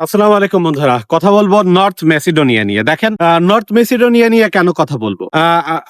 আসসালামু আলাইকুম বন্ধুরা। কথা বলব নর্থ মেসিডোনিয়া নিয়ে। দেখেন নর্থ মেসিডোনিয়া নিয়ে কেন কথা বলব?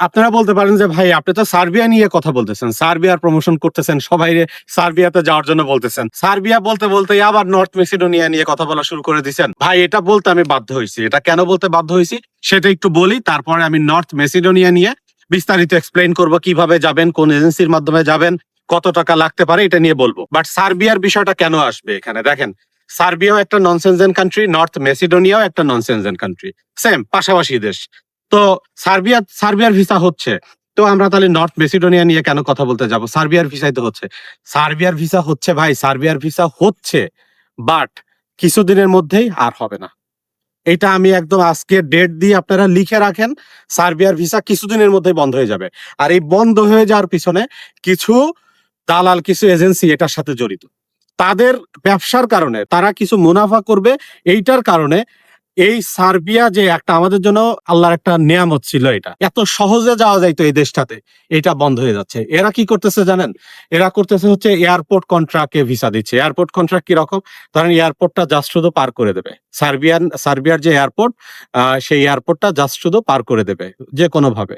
আপনারা বলতে পারেন যে, ভাই, আপনি তো সার্বিয়া নিয়ে কথা বলতেছেন। সার্বিয়ার প্রমোশন করতেছেন, সবাই সার্বিয়াতে যাওয়ার জন্য বলতেছেন। সার্বিয়া বলতে বলতে আবার নর্থ মেসিডোনিয়া নিয়ে কথা বলা শুরু করে দিয়েছেন ভাই, এটা বলতে আমি বাধ্য হয়েছি। এটা কেন বলতে বাধ্য হয়েছি? সেটা একটু বলি, তারপরে আমি নর্থ মেসিডোনিয়া নিয়ে বিস্তারিত এক্সপ্লেইন করব, কীভাবে যাবেন, কোন এজেন্সির মাধ্যমে যাবেন, কত টাকা লাগতে পারে, এটা নিয়ে বলব। বাট সার্বিয়ার বিষয়টা কেন আসবে এখানে? দেখেন সার্বিয়াও একটা নন সেনজেন কান্ট্রি নর্থ মেসিডোনিয়াও একটা নন সেনজেন কান্ট্রি সেম পাশাপাশি দেশ। তো সার্বিয়া, সার্বিয়ার ভিসা হচ্ছে। তো আমরা তাহলে নর্থ মেসিডোনিয়া নিয়ে কেন কথা বলতে যাব? সার্বিয়ার ভিসাই তো হচ্ছে। সার্বিয়ার ভিসা হচ্ছে ভাই, সার্বিয়ার ভিসা হচ্ছে বাট কিছুদিনের মধ্যেই আর হবে না। এটা আমি একদম আজকে ডেট দিয়ে আপনারা লিখে রাখেন, সার্বিয়ার ভিসা কিছুদিনের মধ্যেই বন্ধ হয়ে যাবে। আর এই বন্ধ হয়ে যাওয়ার পিছনে কিছু দালাল, কিছু এজেন্সি এটার সাথে জড়িত। তাদের ব্যবসার কারণে তারা কিছু মুনাফা করবে এইটার কারণে এই সার্বিয়া যে একটা আমাদের জন্য আল্লাহর একটা নিয়ামত ছিল এটা, এত সহজে যাওয়া যাইতো এই দেশটাতে, এটা বন্ধ হয়ে যাচ্ছে। এরা কি করতেছে জানেন? এরা করতেছে হচ্ছে এয়ারপোর্ট কন্ট্রাক্টে ভিসা দিচ্ছে। এয়ারপোর্ট কন্ট্রাক্ট কি রকম ধরেন এয়ারপোর্টটা জাস্ট শুধু পার করে দেবে। সার্বিয়ান, সার্বিয়ার যে এয়ারপোর্ট সেই এয়ারপোর্টটা জাস্ট শুধু পার করে দেবে, যে কোনো ভাবে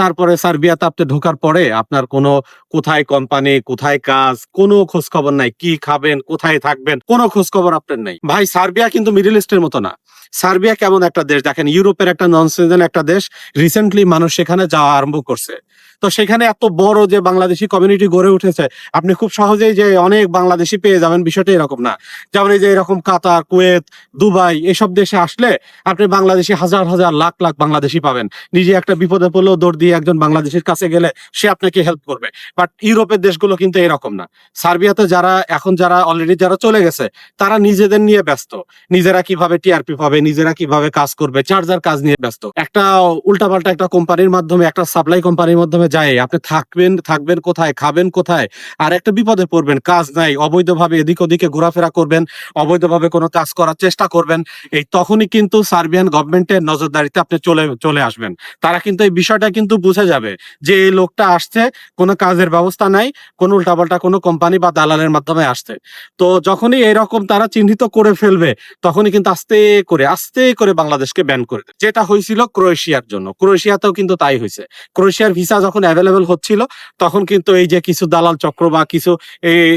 তারপরে সার্বিয়াতে আপনি ঢোকার পরে আপনার কোনো কোথায় কোম্পানি কোথায় কাজ, কোনো খোঁজ খবর নাই, কি খাবেন, কোথায় থাকবেন, কোনো খোঁজ খবর আপনার নাই। ভাই, সার্বিয়া কিন্তু মিডল ইস্টের মতো না। সার্বিয়া কেমন একটা দেশ? দেখেন, ইউরোপের একটা নন একটা দেশ। রিসেন্টলি মানুষ সেখানে যাওয়া আরম্ভ করছে। তো সেখানে এত বড় যে বাংলাদেশি কমিউনিটি গড়ে উঠেছে, আপনি খুব সহজেই যে অনেক বাংলাদেশি পেয়ে যাবেন, বিষয়টা এরকম না। যেমন এই যে এরকম কাতার, কুয়েত, দুবাই, এসব দেশে আসলে আপনি বাংলাদেশি হাজার হাজার, লাখ লাখ বাংলাদেশি পাবেন। নিজে একটা বিপদে পড়লেও দৌড় দিয়ে একজন বাংলাদেশের কাছে গেলে সে আপনাকে হেল্প করবে। বাট ইউরোপের দেশগুলো কিন্তু এরকম না। সার্বিয়াতে যারা, এখন যারা অলরেডি যারা চলে গেছে, তারা নিজেদের নিয়ে ব্যস্ত। নিজেরা কীভাবে টিআরপি পাবে, নিজেরা কীভাবে কাজ করবে, যার কাজ নিয়ে ব্যস্ত। একটা উল্টাপাল্টা একটা কোম্পানির মাধ্যমে, একটা সাপ্লাই কোম্পানির মাধ্যমে যায় আপনি থাকবেন থাকবেন কোথায়, খাবেন কোথায়, আর একটা বিপদে পড়বেন, কাজ নাই, অবৈধভাবে এদিক ওদিকে ঘোরাফেরা করবেন, অবৈধভাবে কোনো কাজ করার চেষ্টা করবেন, এই তখনই কিন্তু সার্বিয়ান গভর্নমেন্টের নজরদারিতে আপনি চলে চলে আসবেন। তারা কিন্তু এই বিষয়টা কিন্তু বুঝে যাবে যে এই লোকটা আসছে, কোনো কাজের ব্যবস্থা নাই, কোনো উল্টাপাল্টা কোনো কোম্পানি বা দালালের মাধ্যমে আসছে। তো যখনই এরকম তারা চিহ্নিত করে ফেলবে, তখনই কিন্তু আস্তে করে আস্তে করে বাংলাদেশকে ব্যান করে যেটা হয়েছিল ক্রোয়েশিয়ার জন্য, ক্রোয়েশিয়াতেও কিন্তু তাই হয়েছে। ক্রোয়েশিয়ার ভিসা যখন অ্যাভেলেবেল হচ্ছিল, তখন কিন্তু এই যে কিছু দালাল চক্র বা কিছু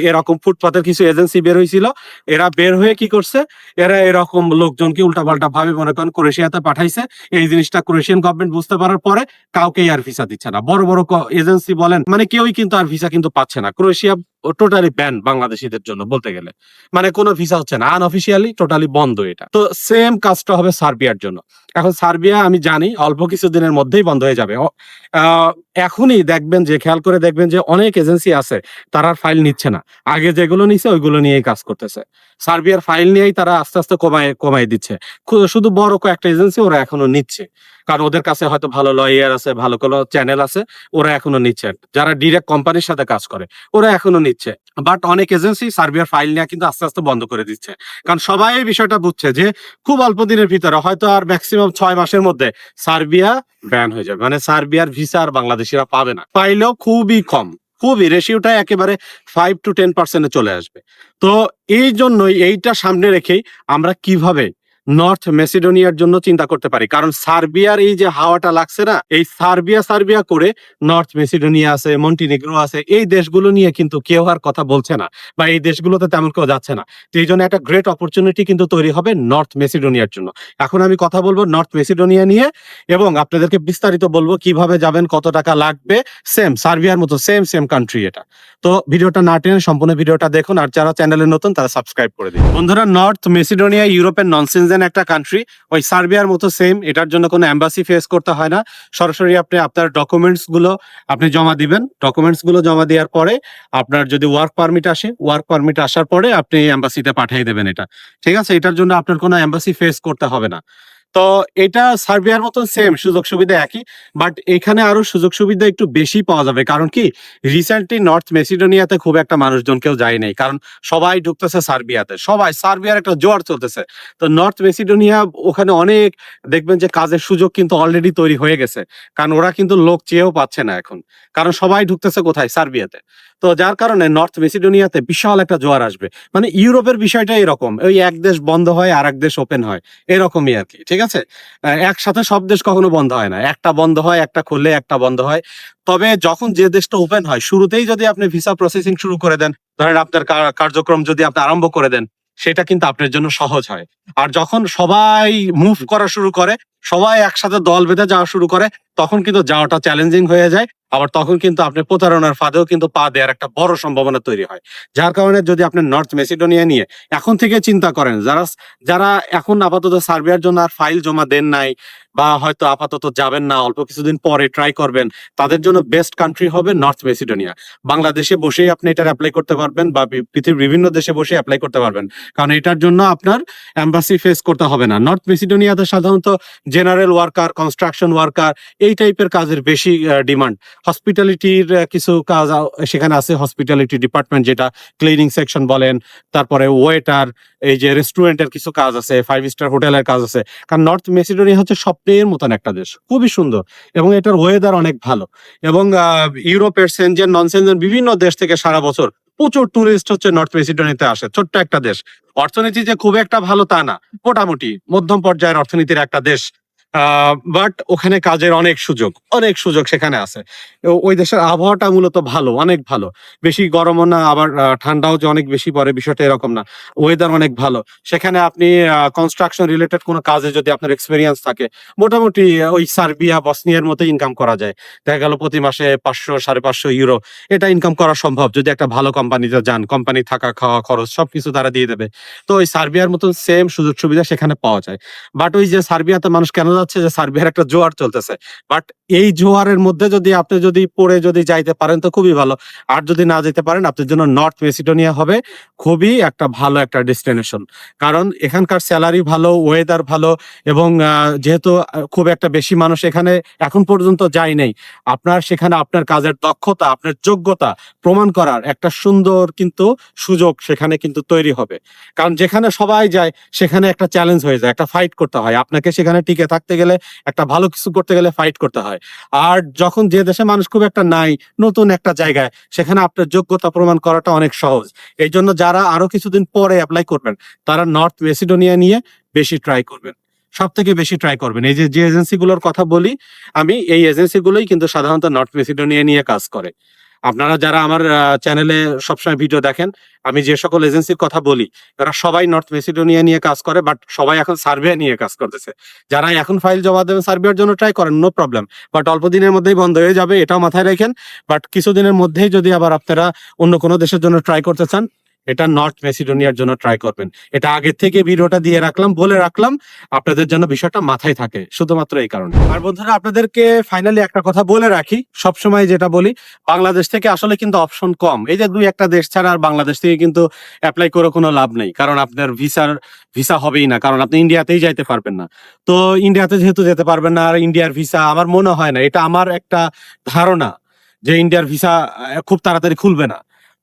এরকম ফুটপাতের কিছু এজেন্সি বের হয়েছিল এরা বের হয়ে কি করছে, এরা এরকম লোকজনকে উল্টাপাল্টা ভাবে মনে করেন ক্রোয়েশিয়াতে পাঠাইছে, এই জিনিসটা ক্রোয়েশিয়ান গভর্নমেন্ট বুঝতে পারার পরে কাউকে আর ভিসা দিচ্ছে না। বড় বড় এজেন্সি বলেন মানে কেউই কিন্তু আর ভিসা কিন্তু পাচ্ছে না। ক্রোয়েশিয়া টোটালি ব্যান বাংলাদেশিদের জন্য বলতে গেলে। মানে কোনো ভিসা হচ্ছে না আনঅফিসিয়ালি টোটালি বন্ধ এটা। তো সেম কাজটা হবে সার্বিয়ার জন্য। এখন সার্বিয়া, আমি জানি, অল্প কিছু দিনের মধ্যেই বন্ধ হয়ে যাবে। এখনই দেখবেন যে, খেয়াল করে দেখবেন যে, অনেক এজেন্সি আছে, তারা ফাইল নিচ্ছে না। আগে যেগুলো নিছে, ওইগুলো নিয়েই কাজ করতেছে। সার্বিয়ার ফাইল নিয়েই তারা আস্তে আস্তে কমায় কমাই দিচ্ছে। শুধু বড় কয়েকটা এজেন্সি ওরা এখনও নিচ্ছে। কারণ ওদের কাছে হয়তো ভালো লয়ার আছে, ভালো কোনো চ্যানেল আছে, ওরা এখনও নিচ্ছে। যারা ডিরেক্ট কোম্পানির সাথে কাজ করে, ওরা এখনও নিচ্ছে। বাট অনেক এজেন্সি সার্বিয়ার ফাইল নিয়ে কিন্তু আস্তে আস্তে বন্ধ করে দিচ্ছে। কারণ সবাই এই বিষয়টা বুঝছে যে খুব অল্প দিনের ভিতরে হয়তো আর ম্যাক্সিমাম ছয় মাসের মধ্যে সার্বিয়া ব্যান হয়ে যাবে। মানে সার্বিয়ার ভিসা আর বাংলাদেশিরা পাবে না। পাইলেও খুবই কম। খুবই রেশিওটা একেবারে ফাইভ টু টেন পার্সেন্টে চলে আসবে। তো এই জন্যই এইটা সামনে রেখেই আমরা কীভাবে নর্থ মেসিডোনিয়ার জন্য চিন্তা করতে পারি। কারণ সার্বিয়ার এই যে হাওয়াটা লাগছে না, এই সার্বিয়া সার্বিয়া করে নর্থ মেসিডোনিয়া আছে, মন্টিনিগ্রো আছে, এই দেশগুলো নিয়ে কিন্তু কেউ আর কথা বলছে না বা এই দেশগুলোতে তেমন কেউ যাচ্ছে না। তো এই জন্য একটা গ্রেট অপরচুনিটি কিন্তু তৈরি হবে নর্থ মেসিডোনিয়ার জন্য। এখন আমি কথা বলব নর্থ মেসিডোনিয়া নিয়ে এবং আপনাদেরকে বিস্তারিত বলব কীভাবে যাবেন, কত টাকা লাগবে। সেম সার্বিয়ার মতো সেম সেম কান্ট্রি এটা। তো ভিডিওটা না টেনে সম্পূর্ণ ভিডিওটা দেখুন আর যারা চ্যানেলে নতুন তারা সাবস্ক্রাইব করে দিন। বন্ধুরা, নর্থ মেসিডোনিয়া ইউরোপের ননসেনজেন একটা কান্ট্রি ওই সার্বিয়ার মতো সেম এটার জন্য কোনো অ্যাম্বাসি ফেস করতে হয় না। সরাসরি আপনি আপনার ডকুমেন্টসগুলো আপনি জমা দিবেন। ডকুমেন্টসগুলো জমা দেওয়ার পরে আপনার যদি ওয়ার্ক পারমিট আসে ওয়ার্ক পারমিট আসার পরে আপনি অ্যাম্বাসিতে পাঠিয়ে দেবেন এটা। ঠিক আছে? এটার জন্য আপনার কোনো অ্যাম্বাসি ফেস করতে হবে না। তো এটা সার্বিয়ার মতো সেম সুযোগ সুবিধা একই বাট এখানে আরও সুযোগ সুবিধা একটু বেশি পাওয়া যাবে। কারণ কি? রিসেন্টলি নর্থ মেসিডোনিয়াতে খুব একটা মানুষজন কেউ যায় নাই। কারণ সবাই ঢুকতেছে সার্বিয়াতে। সবাই, সার্বিয়ার একটা জোয়ার চলতেছে। তো নর্থ মেসিডোনিয়া ওখানে অনেক, দেখবেন যে কাজের সুযোগ কিন্তু অলরেডি তৈরি হয়ে গেছে। কারণ ওরা কিন্তু লোক চেয়েও পাচ্ছে না এখন। কারণ সবাই ঢুকতেছে কোথায়? সার্বিয়াতে। তো যার কারণে নর্থ মেসিডোনিয়াতে বিশাল একটা জোয়ার আসবে। মানে ইউরোপের বিষয়টা এরকম, ওই এক দেশ বন্ধ হয় আর এক দেশ ওপেন হয়, এরকমই আর কি, ঠিক আছে? একসাথে সব দেশ কখনো বন্ধ হয় না, একটা বন্ধ হয়, একটা খুললে একটা বন্ধ হয়। তবে যখন যে দেশটা ওপেন হয়, শুরুতেই যদি আপনি ভিসা প্রসেসিং শুরু করে দেন, ধরেন আপনার কার্যক্রম যদি আপনি আরম্ভ করে দেন, সেটা কিন্তু আপনার জন্য সহজ হয়। আর যখন সবাই মুভ করা শুরু করে, সবাই একসাথে দল বেঁধে যাওয়া শুরু করে, তখন কিন্তু যাওয়াটা চ্যালেঞ্জিং হয়ে যায়। আবার তখন কিন্তু আপনি প্রতারণার ফাঁদেও কিন্তু পা দেওয়ার একটা বড় সম্ভাবনা তৈরি হয়। যার কারণে যদি আপনি নর্থ মেসিডোনিয়া নিয়ে এখন থেকে চিন্তা করেন, যারা যারা এখন আপাতত সার্বিয়ার জন্য আর ফাইল জমা দেন নাই বা হয়তো আপাতত যাবেন না, অল্প কিছুদিন পরে ট্রাই করবেন, তাদের জন্য বেস্ট কান্ট্রি হবে নর্থ মেসিডোনিয়া বাংলাদেশে বসেই আপনি এটার অ্যাপ্লাই করতে পারবেন বা পৃথিবীর বিভিন্ন দেশে বসে অ্যাপ্লাই করতে পারবেন। কারণ এটার জন্য আপনার এম্বাসি ফেস করতে হবে না। নর্থ মেসিডোনিয়াতে সাধারণত জেনারেল ওয়ার্কার কনস্ট্রাকশন ওয়ার্কার এই টাইপের কাজের বেশি ডিমান্ড হসপিটালিটির কিছু কাজ সেখানে আছে হসপিটালিটি ডিপার্টমেন্ট যেটা ক্লিনিং সেকশন বলেন, তারপরে ওয়েটার এই যে রেস্টুরেন্টের কিছু কাজ আছে ফাইভ স্টার হোটেলের কাজ আছে। কারণ নর্থ মেসিডোনিয়া হচ্ছে স্বপ্নের মতন একটা দেশ। খুবই সুন্দর এবং এটার ওয়েদার অনেক ভালো। এবং ইউরোপের সেনজেন নন সেনজেন বিভিন্ন দেশ থেকে সারা বছর প্রচুর টুরিস্ট হচ্ছে নর্থ মেসিডোনিতে আসে। ছোট্ট একটা দেশ। অর্থনীতি যে খুব একটা ভালো তা না। মোটামুটি মধ্যম পর্যায়ের অর্থনীতির একটা দেশ। বাট ওখানে কাজের অনেক সুযোগ অনেক সুযোগ সেখানে আছে। ওই দেশের আবহাওয়াটা মূলত ভালো, অনেক ভালো। বেশি গরমও না, আবার ঠান্ডাও যে অনেক বেশি পড়ে, বিষয়টা এরকম না। ওয়েদার অনেক ভালো। সেখানে আপনি কনস্ট্রাকশন রিলেটেড কোনো কাজে যদি আপনার এক্সপিরিয়েন্স থাকে, মোটামুটি ওই সার্বিয়া, বসনিয়ার মতো ইনকাম করা যায়। দেখা গেল প্রতি মাসে পাঁচশো, সাড়ে পাঁচশো ইউরো এটা ইনকাম করা সম্ভব, যদি একটা ভালো কোম্পানিতে যান। কোম্পানি থাকা, খাওয়া, খরচ, সবকিছু তারা দিয়ে দেবে। তো ওই সার্বিয়ার মতো সেম সুযোগ সুবিধা সেখানে পাওয়া যায়। বাট ওই যে সার্বিয়াতে মানুষ কেন যাচ্ছে যে সার্বিয়ার একটা জোয়ার চলতেছে। বাট এই জোয়ারের মধ্যে যদি আপনি যদি পড়ে যদি যাইতে পারেন, তো খুবই ভালো। আর যদি না যেতে পারেন, আপনার জন্য নর্থ মেসিডোনিয়া হবে খুবই একটা ভালো একটা ডেস্টিনেশন। কারণ এখানকার স্যালারি ভালো, ওয়েদার ভালো এবং যেহেতু খুব একটা বেশি মানুষ এখানে এখন পর্যন্ত যায় নাই, আপনার সেখানে আপনার কাজের দক্ষতা, আপনার যোগ্যতা প্রমাণ করার একটা সুন্দর কিন্তু সুযোগ সেখানে কিন্তু তৈরি হবে। কারণ যেখানে সবাই যায়, সেখানে একটা চ্যালেঞ্জ হয়ে যায়, একটা ফাইট করতে হয়। আপনাকে সেখানে টিকে থাকতে গেলে, একটা ভালো কিছু করতে গেলে ফাইট করতে হয়। আর যখন যে দেশে মানুষ খুব একটা নাই, নতুন একটা জায়গায়, সেখানে আপনার যোগ্যতা প্রমাণ করাটা অনেক সহজ। এই জন্য যারা আরও কিছুদিন পরে অ্যাপ্লাই করবেন, তারা নর্থ মেসিডোনিয়া নিয়ে বেশি ট্রাই করবেন। সব থেকে বেশি ট্রাই করবেন। এই যে যে এজেন্সিগুলোর কথা বলি, আমি এই এজেন্সিগুলোই কিন্তু সাধারণত নর্থ মেসিডোনিয়া নিয়ে কাজ করে। আপনারা যারা আমার চ্যানেলে সবসময় ভিডিও দেখেন, আমি যে সকল এজেন্সির কথা বলি তারা সবাই নর্থ মেসিডোনিয়া নিয়ে কাজ করে বাট সবাই এখন সার্ভে নিয়ে কাজ করতেছে। যারা এখন ফাইল জমা দেবেন সার্বিয়ার জন্য ট্রাই করেন নো প্রবলেম বাট অল্প দিনের মধ্যেই বন্ধ হয়ে যাবে, এটাও মাথায় রাখেন। বাট কিছুদিনের মধ্যেই যদি আবার আপনারা অন্য কোনো দেশের জন্য ট্রাই করতে চান এটা নর্থ মেসিডোনিয়ার জন্য ট্রাই করবেন। এটা আগের থেকে ভিডিওটা দিয়ে রাখলাম, বলে রাখলাম, আপনাদের জন্য বিষয়টা মাথায় থাকে, শুধুমাত্র এই কারণে। আর বন্ধুরা, আপনাদেরকে ফাইনালি একটা কথা বলে রাখি, সবসময় যেটা বলি, বাংলাদেশ থেকে আসলে কিন্তু অপশন কম। এই যে দুই একটা দেশ ছাড়া আর বাংলাদেশ থেকে কিন্তু অ্যাপ্লাই করে কোনো লাভ নেই, কারণ আপনার ভিসার ভিসা হবেই না, কারণ আপনি ইন্ডিয়াতেই যাইতে পারবেন না। তো ইন্ডিয়াতে যেহেতু যেতে পারবেন না, আর ইন্ডিয়ার ভিসা আমার মনে হয় না, এটা আমার একটা ধারণা যে ইন্ডিয়ার ভিসা খুব তাড়াতাড়ি খুলবে না।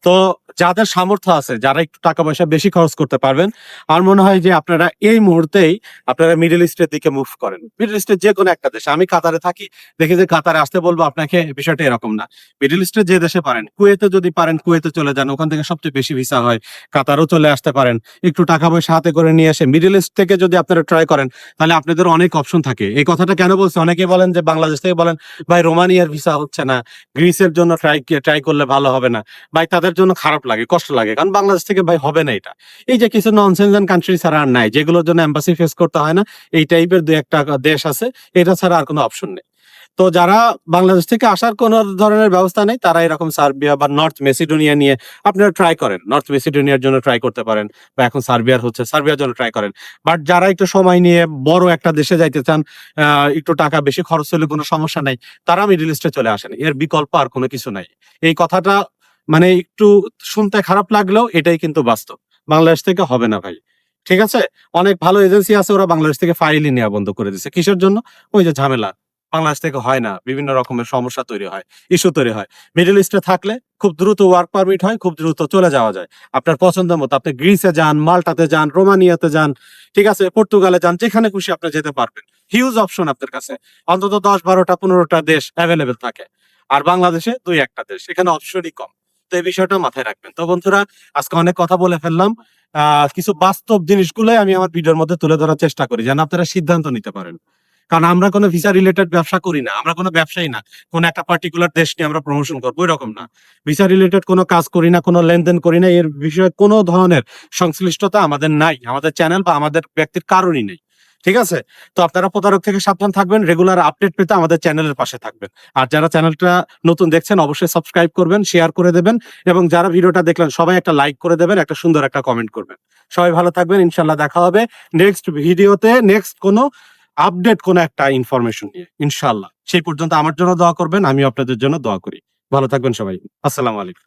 তো যাদের সামর্থ্য আছে, যারা একটু টাকা পয়সা বেশি খরচ করতে পারবেন আমার মনে হয় যে আপনারা এই মুহূর্তেই আপনারা মিডল ইস্টের দিকে মুভ করেন। মিডল ইস্টের যে কোনো একটা দেশে, আমি কাতারে থাকি, দেখি যে কাতারে আসতে বলব, আপনাকে বিষয়টা এরকম না। মিডল ইস্টের যে দেশে পারেন, কুয়েতে যদি পারেন, কুয়েতে চলে যান, ওখান থেকে সবচেয়ে বেশি ভিসা হয়, কাতারও চলে আসতে পারেন। একটু টাকা পয়সা হাতে করে নিয়ে এসে মিডল ইস্ট থেকে যদি আপনারা ট্রাই করেন, তাহলে আপনাদের অনেক অপশন থাকে। এই কথাটা কেন বলছে? অনেকে বলেন যে, বাংলাদেশ থেকে বলেন, ভাই, রোমানিয়ার ভিসা হচ্ছে না। গ্রিসের জন্য ট্রাই ট্রাই করলে ভালো হবে না। ভাই, তাদের জন্য খারাপ লাগে, কষ্ট লাগে। কারণ বাংলাদেশ থেকে ভাই হবে না এটা। এই যে কিছু ননসেন্স কান্ট্রি ছাড়া আর নাই, যেগুলোর জন্য এম্বাসি ফেস করতে হয় না, এই টাইপের দু একটা দেশ আছে, এটা ছাড়া আর কোনো অপশন নেই। তো যারা বাংলাদেশ থেকে আসার কোন ধরনের ব্যবস্থা নেই, তারা এরকম সার্বিয়া বা নর্থ মেসিডোনিয়া নিয়ে আপনারা ট্রাই করেন। নর্থ মেসিডোনিয়ার জন্য ট্রাই করতে পারেন বা এখন সার্বিয়ার হচ্ছে, সার্বিয়ার জন্য ট্রাই করেন। বাট যারা একটু সময় নিয়ে বড় একটা দেশে যাইতে চান একটু টাকা বেশি খরচ হলে কোনো সমস্যা নাই, তারা মিডিল ইস্টে চলে আসেন। এর বিকল্প আর কোনো কিছু নাই। এই কথাটা মানে একটু শুনতে খারাপ লাগলেও এটাই কিন্তু বাস্তব। বাংলাদেশ থেকে হবে না ভাই। ঠিক আছে? অনেক ভালো এজেন্সি আছে, ওরা বাংলাদেশ থেকে ফাইলই নেওয়া বন্ধ করে দিচ্ছে কিসের জন্য? ওই যে ঝামেলা। বাংলাদেশ থেকে হয় না। বিভিন্ন রকমের সমস্যা তৈরি হয়, ইস্যু তৈরি হয়। মিডল ইস্টে থাকলে খুব দ্রুত ওয়ার্ক পারমিট হয়, খুব দ্রুত চলে যাওয়া যায়। আপনার পছন্দ মতো আপনি গ্রিসে যান, মাল্টাতে যান, রোমানিয়াতে যান, ঠিক আছে? পর্তুগালে যান, যেখানে খুশি আপনি যেতে পারবেন। হিউজ অপশন আপনার কাছে। অন্তত দশ বারোটা, পনেরোটা দেশ অ্যাভেলেবেল থাকে। আর বাংলাদেশে দুই একটা দেশ। এখানে অপশনই কম। তো এই বিষয়টা মাথায় রাখবেন। তো বন্ধুরা, আজকে অনেক কথা বলে ফেললাম। কিছু বাস্তব জিনিসগুলোই আমি আমার ভিডিওর মধ্যে তুলে ধরার চেষ্টা করি যেন আপনারা সিদ্ধান্ত নিতে পারেন। কারণ আমরা কোনো ভিসা রিলেটেড ব্যবসা করি না, আমরা কোনো ব্যবসায়ী না। কোন একটা পার্টিকুলার দেশ নিয়ে আমরা প্রমোশন করব, এরকম না। ভিসা রিলেটেড কোনো কাজ করি না, কোনো লেনদেন করি না, এর বিষয়ে কোনো ধরনের সংশ্লিষ্টতা আমাদের নাই। আমাদের চ্যানেল বা আমাদের ব্যক্তির কারণই নেই। ঠিক আছে? তো আপনারা প্রতারক থেকে সাবধান থাকবেন রেগুলার আপডেট পেতে আমাদের চ্যানেলের পাশে থাকবেন। আর যারা চ্যানেলটা নতুন দেখছেন, অবশ্যই সাবস্ক্রাইব করবেন শেয়ার করে দেবেন এবং যারা ভিডিওটা দেখলেন, সবাই একটা লাইক করে দেবেন, একটা সুন্দর একটা কমেন্ট করবেন। সবাই ভালো থাকবেন ইনশাল্লাহ দেখা হবে নেক্সট ভিডিওতে নেক্সট কোনো আপডেট কোনো একটা ইনফরমেশন নিয়ে ইনশাল্লাহ সেই পর্যন্ত আমার জন্য দোয়া করবেন আমি আপনাদের জন্য দোয়া করি। ভালো থাকবেন সবাই। আসসালামু আলাইকুম।